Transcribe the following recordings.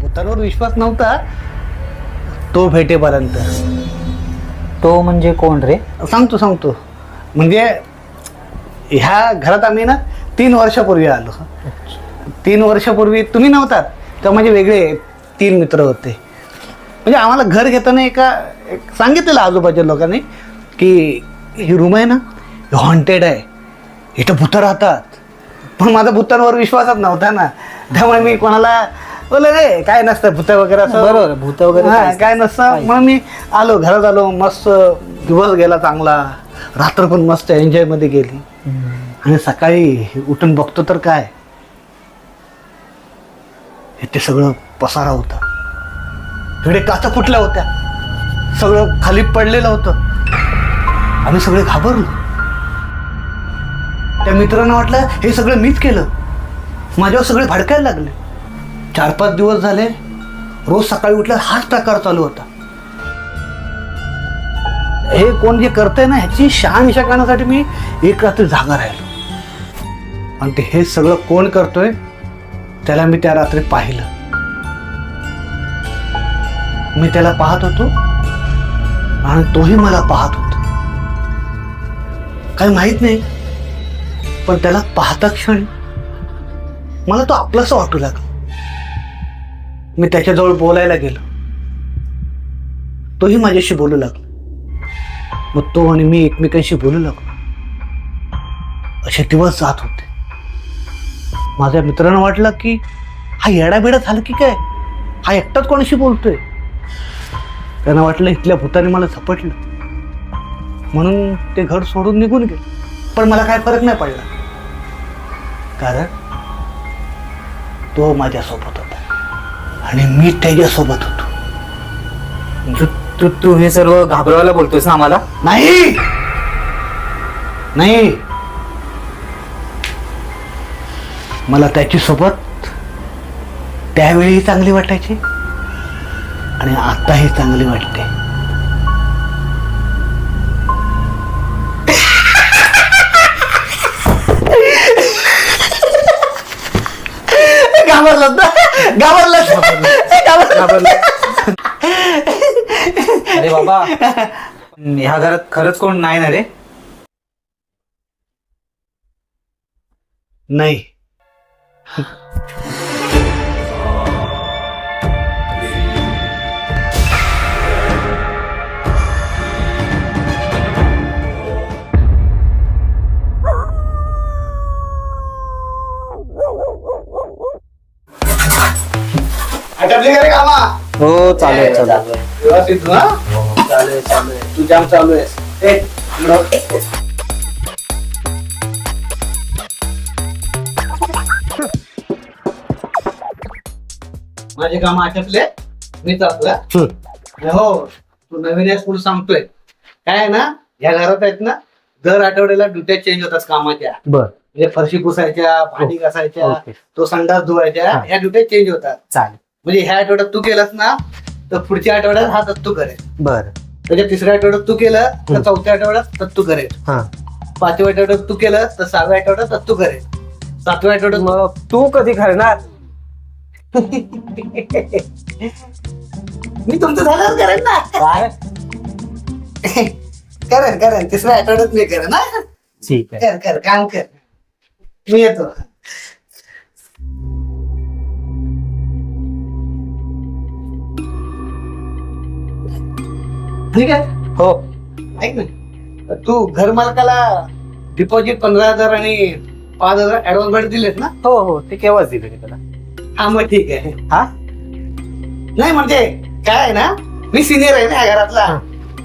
भूतांवर विश्वास नव्हता तो भेटेपर्यंत. तो म्हणजे कोण रे? सांगतो सांगतो. म्हणजे ह्या घरात आम्ही ना तीन वर्षापूर्वी आलो. तीन वर्षापूर्वी तुम्ही नव्हतात तेव्हा माझे वेगळे तीन मित्र होते. म्हणजे आम्हाला घर घेताना एका एक सांगितलेलं आजूबाजूच्या लोकांनी की ही रूम आहे ना हॉन्टेड आहे. इथं भूतं राहतात. पण माझा भूतांवर विश्वासच नव्हता ना. त्यामुळे मी कोणाला बोलले रे काय नसतं भूत वगैरे असं. बरोबर, भूतं वगैरे हा, काय नसतं म्हणून मी आलो घरात आलो मस्त दिवस गेला चांगला. रात्र पण मस्त एन्जॉयमध्ये गेली. आणि सकाळी उठून बघतो तर काय? हे ते सगळं पसारा होता. इकडे काचा फुटल्या होत्या. सगळं खाली पडलेलं होतं. आम्ही सगळे घाबरलो. त्या मित्रांना वाटलं हे सगळं मीच केलं. माझ्यावर सगळे भडकायला लागले. चार पाच दिवस झाले रोज सकाळी उठल्या हाच प्रकार चालू होता. हे कोण जे करतंय ना ह्याची शहानिशा करण्यासाठी मी एक रात्री जागा राहिलो. आणि ते हे सगळं कोण करतोय त्याला मी त्या रात्री पाहिलं. मी त्याला पाहत होतो आणि तोही मला पाहत होता. काही माहीत नाही पण त्याला पाहता क्षणी मला तो आपलासा वाटू लागला. मी त्याच्याजवळ बोलायला गेलो. तोही माझ्याशी बोलू लागला. मग तो आणि मी एकमेकांशी बोलू लागलो. असे दिवस जात होते. माझ्या मित्रानं वाटलं की हा येडाबिडा झाला की काय? हा एकटाच कोणाशी बोलतोय? त्यांना वाटलं इथल्या भूताने मला झपटलं. म्हणून ते घर सोडून निघून गेले. पण मला काय फरक नाही पडला. कारण तो माझ्यासोबत होता. आणि मी त्याच्यासोबत होतो. तू तू तू हे सर्व घाबरवायला बोलतोयस ना आम्हाला? नाही! नाही! मला त्याची सोबत त्यावेळी चांगली वाटायची आणि आताही चांगली वाटते. घाबरलं घाबरलं घाबरलं अरे बाबा. ह्या घरात खरंच कोण नाही ना रे? नाही. हो चालेल चालेल व्यवस्थित ना चालेल चालेल तू जाम चालू आहेस. ए, इकडं. माझे काम आटपले मी चालू हो. तू नवीन आहेस पुढे सांगतोय. काय आहे ना या घरात आहेत ना दर आठवड्याला ड्युट्या चेंज होतात कामाच्या. बर. म्हणजे फरशी पुसायच्या भांडी घासायच्या ओके. तो संडास धुवायच्या हा. या ड्युट्या चेंज होतात. चालेल. म्हणजे ह्या आठवड्यात तू केलास ना तर पुढच्या आठवड्यात हा दत्तू करेल. बर. त्याच्या तिसऱ्या आठवड्यात तू केलं तर. चौथ्या आठवड्यात दत्तू करेल. हा. पाचव्या आठवड्यात तू केलं तर सहाव्या आठवड्यात दत्तू करेल. सातव्या आठवड्यात मग तू कधी करणार? मी तुमचं झालं करेन ना. काय? करेन करेन तिसऱ्या आठवड्यात मी करेन ना ठीक आहे. कर कर काम कर. मी येतो. ठीक आहे? हो. ऐक ना. तू घर मालकाला डिपॉझिट पंधरा हजार आणि पाच हजार ऍडव्हान्स भाडे दिलेत ना? हो हो. ते केव्हाच दिले त्याला. हा मग ठीक आहे. हा? नाही म्हणजे काय आहे ना मी सिनियर आहे ना या घरातला.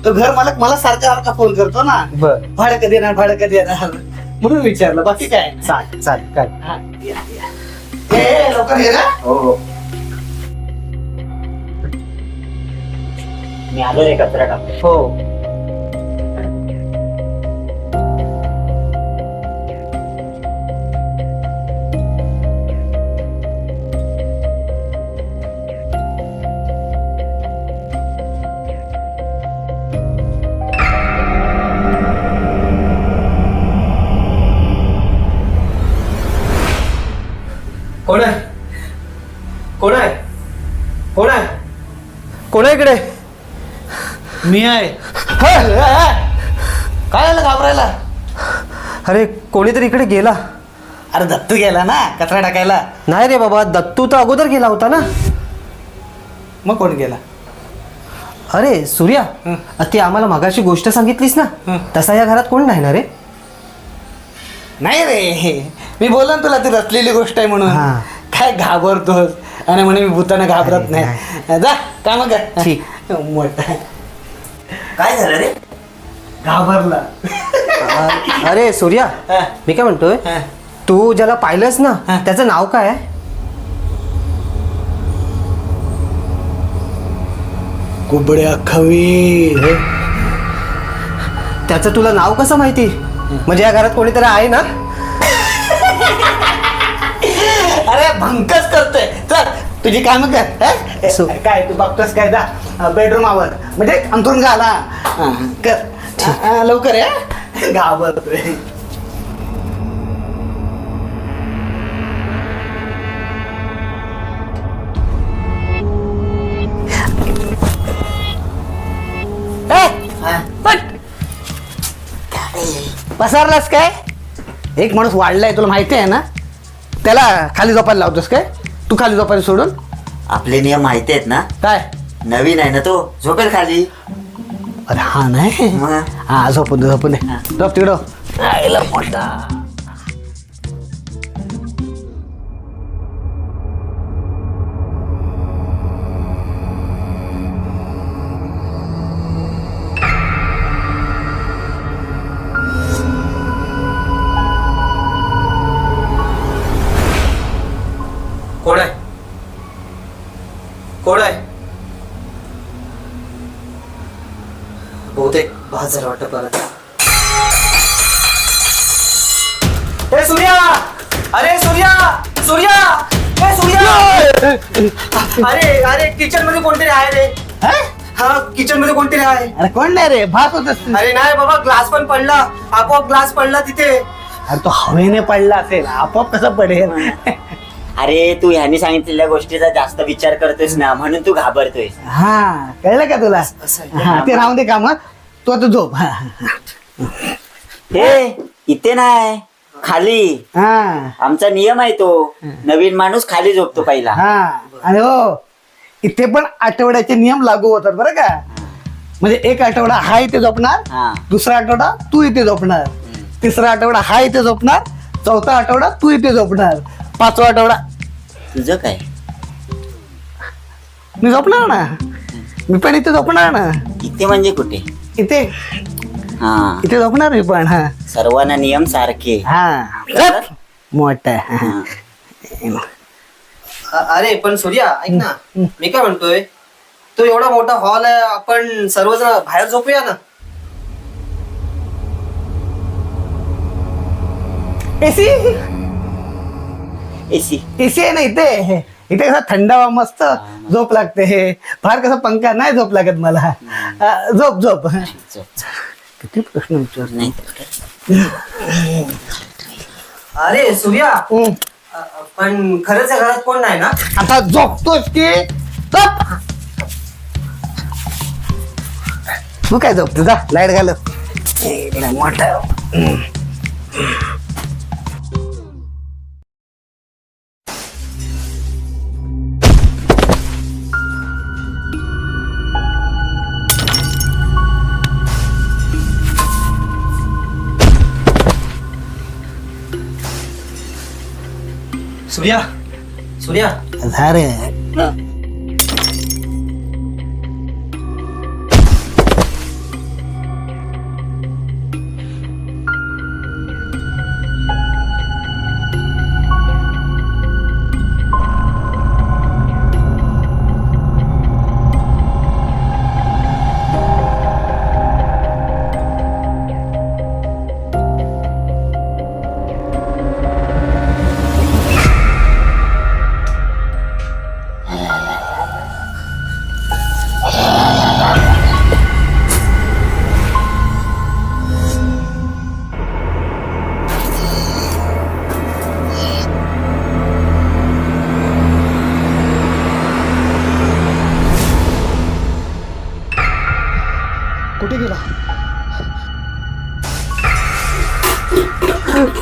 तो घर मालक मला सारखा सारखा फोन करतो ना. बर. भाडं कधी येणार भाडं कधी येणार म्हणून विचारलं. बाकी काय? नाही. चालेल चालेल. काय? हा, या, या. ए, ए, लवकर ये ना. हो हो. मी आलो रे कचरा टाक हो. कोण आहे? कोण आहे? कोण आहे? कोण आहे इकडे? मी आहे. काय आलं घाबरायला? अरे कोणीतरी इकडे गेला. अरे दत्तू गेला ना कचरा टाकायला. नाही रे बाबा दत्तू तर अगोदर गेला होता ना. मग कोण गेला? अरे सूर्या. ती आम्हाला मगाशी गोष्ट सांगितलीस ना. तसा या घरात कोण नाही ना रे? नाही रे मी बोललो ना तुला ती रचलेली गोष्ट आहे म्हणून. हा. काय घाबरतोस? आणि म्हणे मी भूतानं घाबरत नाही. जा काम कर ठीक. मोठा. काय झालं रे? घाबरला. अ- अरे सूर्या हा. मी काय म्हणतोय? हा. तू ज्याला पाहिलंस ना हा. त्याचं नाव काय? आहे कुबड्या खवी त्याचं तुला नाव कसं माहिती? म्हणजे या घरात कोणीतरी आहे ना? अरे भंकस करतोय. चल तुझी काम कर हं? काय तू बघतोस काय जा बेडरूम आवर. म्हणजे अंतरून घाला कर. लवकर या घाबरतोय. पसारलास काय? एक माणूस वाढलाय तुला माहिती आहे ना? त्याला खाली झोपायला लावतोस काय? तू खाली झोपायला सोडून? आपले नियम माहिती आहेत ना? काय? नवीन आहे ना तो. झोपेल खाली? अरे हा नाही. मग? हा झोपून दे झोपून दे. झोप तिकडं. मोठा. बाजार वाटत परत ए सूर्या! अरे सूर्या! सूर्या! ए सूर्या! अरे अरे किचनमध्ये कोणतरी आहे रे? हा? किचनमध्ये कोणतरी आहे. अरे कोण नाही रे? भात होत असते अरे नाही बाबा ग्लास पण पडला. आपोआप ग्लास पडला तिथे. अरे तो हवेने पडला असेल. आपोआप कसं पडेल. अरे तू ह्यांनी सांगितलेल्या गोष्टीचा जास्त विचार करतोयस ना म्हणून तू घाबरतोय हा कळलं का तुला. हा ते राहून दे काम तू आता झोप. हा, हा, हे. इथे नाही खाली. हा. आमचा नियम आहे तो. नवीन माणूस खाली झोपतो पहिला. हा. आणि हो इथे पण आठवड्याचे नियम लागू होतात बरं का. म्हणजे एक आठवडा हा इथे झोपणार हा. दुसरा आठवडा तू इथे झोपणार. तिसरा आठवडा हा इथे झोपणार चौथा आठवडा तू इथे झोपणार. पाचवा आठवडा तुझं काय? मी झोपणार ना? मी पण इथे झोपणार ना? इथे म्हणजे कुठे? इथे? हा. इथे झोपणार मी पण हा. सर्वांना नियम सारखे. हा. मोठा हा. अ- अरे पण सूर्या ऐक ना. मी काय म्हणतोय? तो एवढा मोठा हॉल आहे आपण सर्वजण बाहेर झोपूया ना? एसी एसी एसी आहे ना इथे? इथे कसं थंड हवा मस्त झोप लागते. फार कसं पंखा नाही झोप लागत मला. हा, झोप झोप. किती प्रश्न विचार नाही. अरे सूर्या अ- अ- पण खरंच या घरात कोण नाही ना? आता झोपतोस की? झोप. तू काय झोपतो जा लाइट घाल मोठा. सूर्या सूर्या झारे कुठे गेला?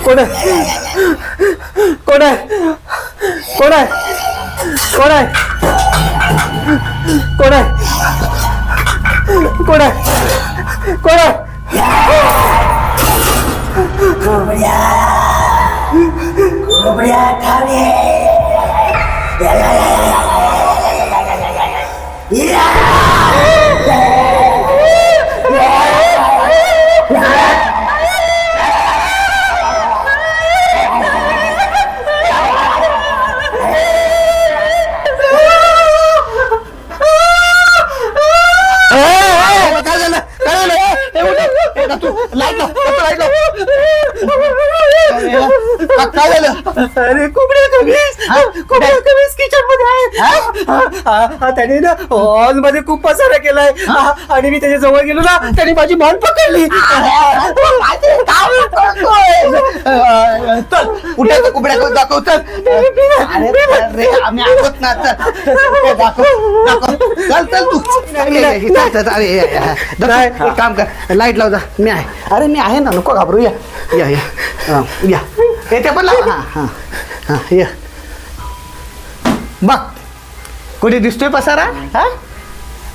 कोण आहे? कोण आहे? कोण आहे? कोण आहे? कोण आहे? कोण आहे? कोण आहे? Yeah! merda. का- काय झालं अरे कोंबड्या कमीस कोंबड्या कमीस किचनमध्ये आहेत हा, हा, हा, त्याने ना हॉलमध्ये खूप पसारा केलाय हा, आणि मी त्याच्याजवळ गेलो ना त्याने माझी मान पकडली चल कुठे कुबड्या दाखव चल अरे अरे, आम्ही आहोत ना चल दाखव दाखव चल चल तू ये, ये, चल, चल, अरे, ये, ये, दत्तू, एक काम कर लाइट लाव जा मी आहे अरे मी आहे ना नको घाबरू या या या हा, या ए, ते पण लाव. हा हा हा या. बघ कुठे दिसतोय पसारा? हा?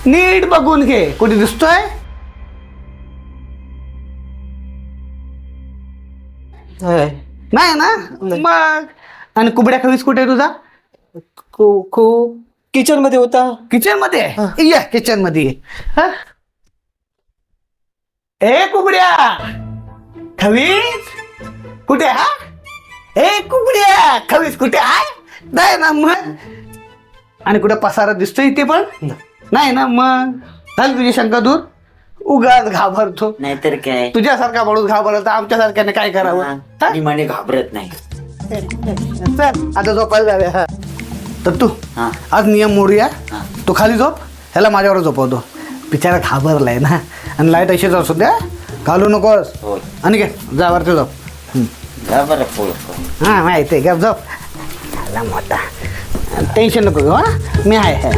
नीट बघून घे. कुठे दिसतोय? नाही ना? मग? आणि कुबड्या खवीस कुठे आहे तुझा किचनमध्ये होता. किचनमध्ये आहे? ये किचनमध्ये ये. हा? ए कुबड्या! खवीस? कुठे हा? ए कुबड्या खवीस कुठे? आहे नाही ना मग. आणि कुठे पसारा दिसतोय इथे पण? नाही ना मग. झाली तुझी शंका दूर? उगाच घाबरतो. नाहीतर काय? तुझ्यासारखा माणूस घाबरला तर आमच्यासारख्याने काय करावं? हा? मी म्हणे घाबरत नाही. चल आता झोपायला जाऊया. हा. तर तू हा. आज नियम मोडूया. हा. तू खाली झोप. ह्याला माझ्यावर झोपवतो. बिचारा घाबरलाय ना. आणि लाइट अशीच असू द्या. घालू नकोस. होय. आणि घे. जा वरती झोप. जा बरं पोळ हां माहिती आहे. गप झोप. आला मोठा. टेन्शन नको घेऊ हां? मी आहे.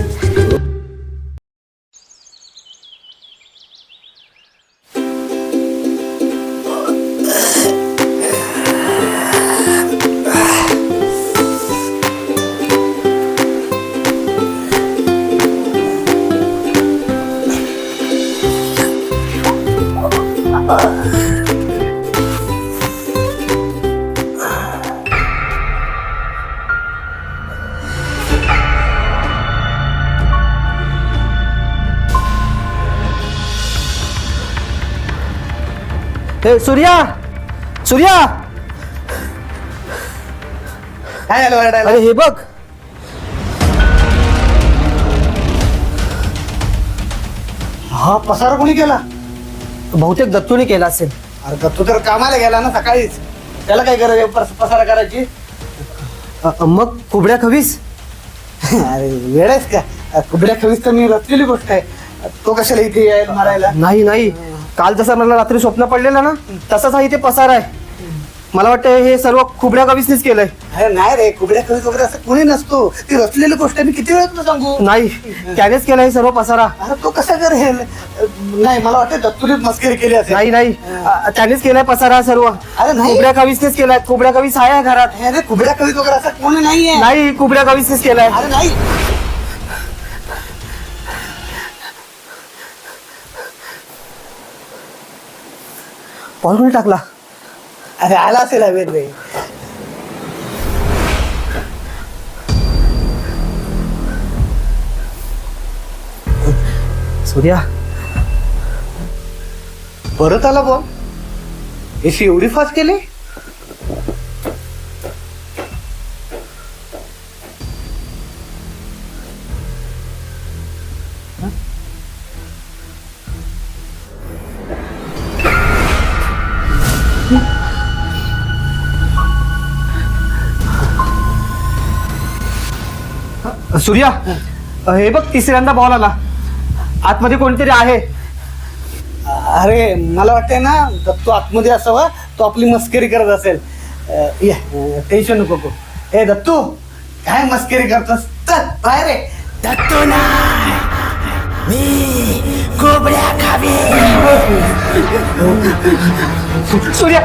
हे सूर्या! सूर्या! काय झालं ओरडायला? अरे हे बघ. हा पसारा कोणी केला? बहुतेक दत्तूने केला असेल. अरे दत्तू तर कामाला गेला ना सकाळीच. त्याला काय गरज आहे? पस- पसारा करायची? अ, अ, मग कुबड्या खवीस? अरे वेळ आहेस का? कुबड्या खवीस तर मी रचलेली गोष्ट आहे. तो कशाला इथे यायला मारायला? नाही नाही. काल जसा मला रात्री स्वप्न पडलेलं ना तसाच हा इथे पसार आहे. मला वाटतं हे सर्व खुबड्या कवीसनीच केलंय. अरे नाही रे कुबड्या खवीस वगैरे असं कोणी नसतो. ती रचलेली गोष्ट मी किती वेळ तुला सांगू? नाही त्यानेच केलं हे सर्व पसारा. अरे तो कसा करेल नाही मला वाटतं दत्तुरीत मस्करी केली असेल. नाही नाही. अ, त्यानेच केलाय पसारा सर्व. अरे नाही. कुबड्या कवीसनेच केलाय. कुबड्या कवीस आहे घरात. अरे कुबड्या कवीस वगैरे असं कोणी नाहीये. नाही कुबड्या कवीसनेच केलाय. अरे नाही. पळून टाकला. अरे आला असेल हवेत रे. सूर्या. परत आला बॉ एसी एवढी फास्ट केली? सूर्या हे बघ तिसऱ्यांदा बॉल आला. आतमध्ये कोणतरी आहे? अरे मला वाटतंय ना दत्तू आतमध्ये असावा तो आपली मस्करी करत असेल. अं, ये टेन्शन नको करू. ए दत्तू काय मस्करी करतोस? चल बाहेर रे दत्तू नाही मी बोबड्या खावे. सूर्या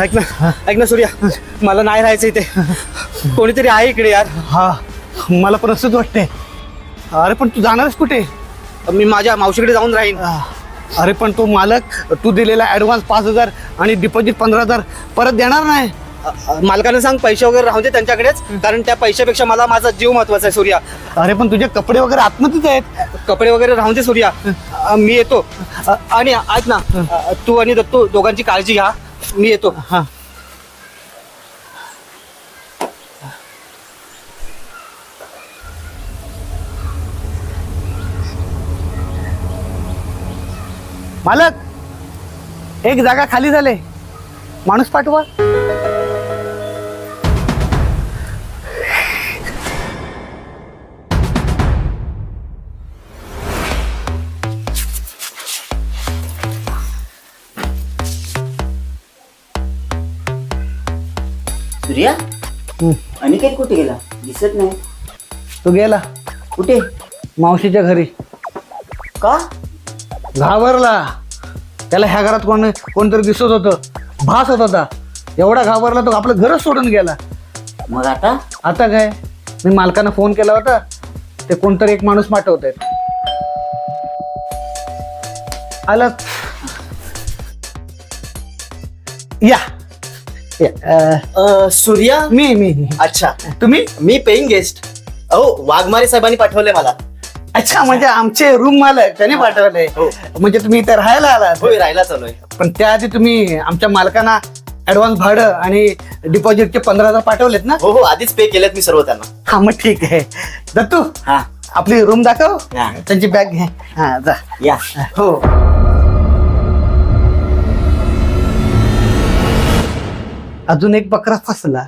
ऐक ना ऐक ना सूर्या मला नाही राहायचं इथे. कोणीतरी आहे इकडे यार. हा मला पण असंच वाटतंय. अरे पण तू जाणारच कुठे? मी माझ्या मावशीकडे जाऊन राहीन. अरे पण तो मालक तू दिलेला ऍडव्हान्स पाच हजार आणि डिपॉझिट पंधरा हजार परत देणार नाही. मालकानं सांग पैसे वगैरे राहू दे त्यांच्याकडेच कारण त्या पैशापेक्षा मला माझा जीव महत्त्वाचा आहे सूर्या. अरे पण तुझे कपडे वगैरे आतमध्येच आहेत. कपडे वगैरे राहून दे सूर्या. मी येतो. आणि ऐक ना तू आणि दत्तू दोघांची काळजी घ्या. मी येतो. हा. मालक एक जागा खाली झाले. माणूस पाठवा. अनिकेत कुठे गेला? दिसत नाही. तो गेला. कुठे? मावशीच्या घरी. का? घाबरला. त्याला ह्या घरात कोण कोणतरी दिसत होतं. भास होत होता. एवढा घाबरला तो आपलं घरच सोडून गेला. मग आता? आता काय? मी मालकानं फोन केला होता. ते कोणतरी एक माणूस पाठवत आहेत. आलं. या या, अं, सूर्या? मी मी. अच्छा. तुम्ही? मी पेईंग गेस्ट अहो वाघमारे साहेबांनी पाठवले मला. अच्छा म्हणजे आमचे रूम मालक त्याने पाठवले हो. म्हणजे तुम्ही इथे राहायला आलात होय राहायला चालूय पण त्याआधी तुम्ही आमच्या मालकांना ऍडव्हान्स भाडं आणि डिपॉझिटचे पंधरा हजार पाठवलेत ना? हो हो आधीच पे केलेत मी सर्व त्यांना. हा मग ठीक आहे. दत्तू हा. आपली रूम दाखव. हा. त्यांची बॅग घे. हा जा. या. हो. अजून एक बकरा फसला.